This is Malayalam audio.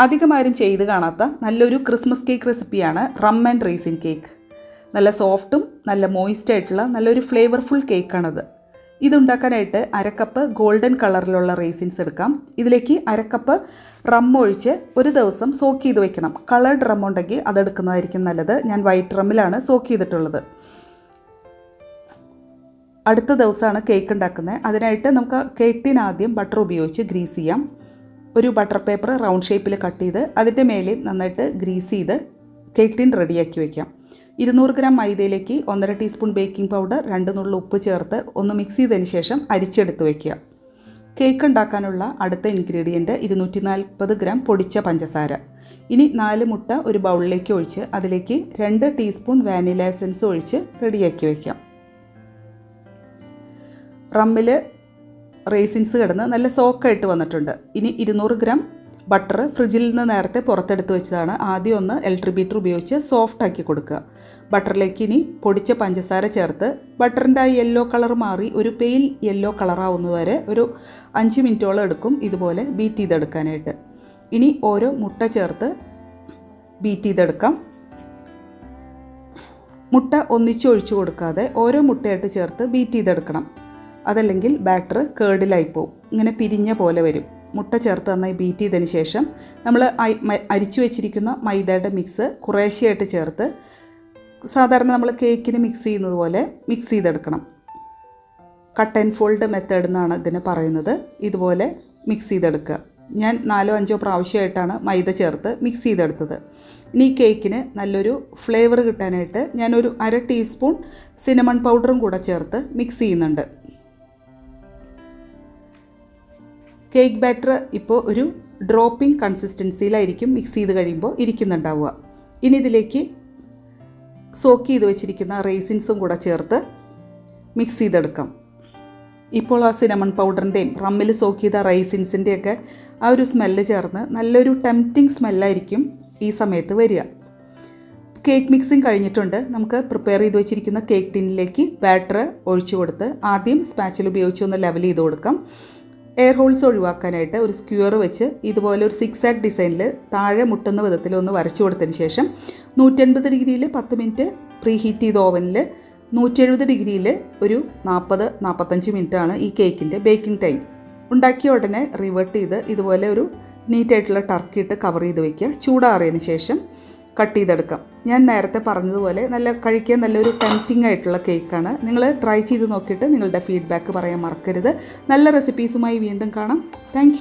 അധികം ആരും ചെയ്ത് കാണാത്ത നല്ലൊരു ക്രിസ്മസ് കേക്ക് റെസിപ്പിയാണ് റം ആൻഡ് റേസിൻ കേക്ക്. നല്ല സോഫ്റ്റും നല്ല മോയിസ്റ്റ് ആയിട്ടുള്ള നല്ലൊരു ഫ്ലേവർഫുൾ കേക്കാണത്. ഇതുണ്ടാക്കാനായിട്ട് അരക്കപ്പ് ഗോൾഡൻ കളറിലുള്ള റേസിൻസ് എടുക്കാം. ഇതിലേക്ക് അരക്കപ്പ് റം ഒഴിച്ച് ഒരു ദിവസം സോക്ക് ചെയ്ത് വെക്കണം. കളർഡ് റം ഉണ്ടെങ്കിൽ അതെടുക്കുന്നതായിരിക്കും നല്ലത്. ഞാൻ വൈറ്റ് റമ്മിലാണ് സോക്ക് ചെയ്തിട്ടുള്ളത്. അടുത്ത ദിവസമാണ് കേക്ക് ഉണ്ടാക്കുന്നത്. അതിനായിട്ട് നമുക്ക് കേക്ക് ടീൻ ആദ്യം ബട്ടർ ഉപയോഗിച്ച് ഗ്രീസ് ചെയ്യാം. ഒരു ബട്ടർ പേപ്പർ റൗണ്ട് ഷേപ്പിൽ കട്ട് ചെയ്ത് അതിന്റെ മേലെ നന്നായിട്ട് ഗ്രീസ് ചെയ്ത് കേക്ക് ടിൻ റെഡിയാക്കി വയ്ക്കാം ഇരുന്നൂറ് ഗ്രാം മൈദയിലേക്ക് ഒന്നര ടീസ്പൂൺ ബേക്കിംഗ് പൗഡർ രണ്ട് നുള്ള ഉപ്പ് ചേർത്ത് ഒന്ന് മിക്സ് ചെയ്തതിന് ശേഷം അരിച്ചെടുത്ത് വയ്ക്കുക കേക്ക് ഉണ്ടാക്കാനുള്ള അടുത്ത ഇൻഗ്രീഡിയന്റ് ഇരുന്നൂറ്റി നാൽപ്പത് ഗ്രാം പൊടിച്ച പഞ്ചസാര. ഇനി നാല് മുട്ട ഒരു ബൗളിലേക്ക് ഒഴിച്ച് അതിലേക്ക് രണ്ട് ടീസ്പൂൺ വാനില എസൻസ് ഒഴിച്ച് റെഡിയാക്കി വയ്ക്കാം റമ്മിൽ റേസിൻസ് കിടന്ന് നല്ല സോക്കായിട്ട് വന്നിട്ടുണ്ട്. ഇനി ഇരുന്നൂറ് ഗ്രാം ബട്ടർ ഫ്രിഡ്ജിൽ നിന്ന് നേരത്തെ പുറത്തെടുത്ത് വെച്ചതാണ്. ആദ്യം ഒന്ന് ഇലക്ട്രിക് ബീറ്റർ ഉപയോഗിച്ച് സോഫ്റ്റ് ആക്കി കൊടുക്കുക. ബട്ടറിലേക്ക് ഇനി പൊടിച്ച പഞ്ചസാര ചേർത്ത് ബട്ടറിന്റെ ആ യെല്ലോ കളർ മാറി ഒരു പെയിൽ യെല്ലോ കളറാവുന്നത് വരെ ഒരു അഞ്ച് മിനിറ്റോളം എടുക്കും ഇതുപോലെ ബീറ്റ് ചെയ്തെടുക്കാനായിട്ട്. ഇനി ഓരോ മുട്ട ചേർത്ത് ബീറ്റ് ചെയ്തെടുക്കാം. മുട്ട ഒന്നിച്ചൊഴിച്ചു കൊടുക്കാതെ ഓരോ മുട്ടയായിട്ട് ചേർത്ത് ബീറ്റ് ചെയ്തെടുക്കണം. അതല്ലെങ്കിൽ ബാറ്റർ കേടിലായി പോവും. ഇങ്ങനെ പിരിഞ്ഞ പോലെ വരും. മുട്ട ചേർത്ത് നന്നായി ബീറ്റ് ചെയ്തതിന് ശേഷം നമ്മൾ അരിച്ചു വെച്ചിരിക്കുന്ന മൈദയുടെ മിക്സ് കുറേശ്ശെയായിട്ട് ചേർത്ത് സാധാരണ നമ്മൾ കേക്കിന് മിക്സ് ചെയ്യുന്നത് പോലെ മിക്സ് ചെയ്തെടുക്കണം. കട്ട് ആൻഡ് ഫോൾഡ് മെത്തേഡ് എന്നാണ് ഇതിനെ പറയുന്നത്. ഇതുപോലെ മിക്സ് ചെയ്തെടുക്കുക. ഞാൻ നാലോ അഞ്ചോ പ്രാവശ്യമായിട്ടാണ് മൈദ ചേർത്ത് മിക്സ് ചെയ്തെടുത്തത്. ഇനി കേക്കിന് നല്ലൊരു ഫ്ലേവർ കിട്ടാനായിട്ട് ഞാനൊരു അര ടീസ്പൂൺ സിനമൺ പൗഡറും കൂടെ ചേർത്ത് മിക്സ് ചെയ്യുന്നുണ്ട്. കേക്ക് ബാറ്റർ ഇപ്പോൾ ഒരു ഡ്രോപ്പിംഗ് കൺസിസ്റ്റൻസിയിലായിരിക്കും മിക്സ് ചെയ്ത് കഴിയുമ്പോൾ ഇരിക്കുന്നുണ്ടാവുക. ഇനി ഇതിലേക്ക് സോക്ക് ചെയ്ത് വെച്ചിരിക്കുന്ന റേസിൻസും കൂടെ ചേർത്ത് മിക്സ് ചെയ്തെടുക്കാം. ഇപ്പോൾ ആ സിനമൺ പൗഡറിന്റെയും റമ്മിൽ സോക്ക് ചെയ്ത റൈസിൻസിന്റെയൊക്കെ ആ ഒരു സ്മെല്ല് ചേർന്ന് നല്ലൊരു ടെംപ്റ്റിംഗ് സ്മെല്ലായിരിക്കും ഈ സമയത്ത് വരിക. കേക്ക് മിക്സിങ് കഴിഞ്ഞിട്ടുണ്ട്. നമുക്ക് പ്രിപ്പയർ ചെയ്ത് വെച്ചിരിക്കുന്ന കേക്ക് ടിന്നിലേക്ക് ബാറ്റർ ഒഴിച്ചു കൊടുത്ത് ആദ്യം സ്പാച്ചിൽ ഉപയോഗിച്ച് ഒന്ന് ലെവൽ ചെയ്ത് കൊടുക്കാം. എയർ ഹോൾസ് ഒഴിവാക്കാനായിട്ട് ഒരു സ്ക്യൂർ വെച്ച് ഇതുപോലെ ഒരു സിക്സ് ആക്ട് ഡിസൈനിൽ താഴെ മുട്ടുന്ന വിധത്തിൽ ഒന്ന് വരച്ചു കൊടുത്തതിന് ശേഷം നൂറ്റൻപത് ഡിഗ്രിയിൽ പത്ത് മിനിറ്റ് പ്രീ ഹീറ്റ് ചെയ്ത ഓവനിൽ നൂറ്റി എഴുപത് ഡിഗ്രിയിൽ ഒരു നാൽപ്പത് നാൽപ്പത്തഞ്ച് മിനിറ്റാണ് ഈ കേക്കിന്റെ ബേക്കിംഗ് ടൈം ഉണ്ടാക്കിയ ഉടനെ റിവേർട്ട് ചെയ്ത് ഇതുപോലെ ഒരു നീറ്റായിട്ടുള്ള ടർക്കി ഇട്ട് കവർ ചെയ്ത് വയ്ക്കുക ചൂടാറിയതിന് ശേഷം കട്ട് ചെയ്തെടുക്കാം. ഞാൻ നേരത്തെ പറഞ്ഞതുപോലെ നല്ല കഴിക്കാൻ നല്ലൊരു ടെംറ്റിംഗ് ആയിട്ടുള്ള കേക്കാണ് നിങ്ങൾ ട്രൈ ചെയ്ത് നോക്കിയിട്ട് നിങ്ങളുടെ ഫീഡ്ബാക്ക് പറയാൻ മറക്കരുത്. നല്ല റെസിപ്പീസുമായി വീണ്ടും കാണാം. താങ്ക്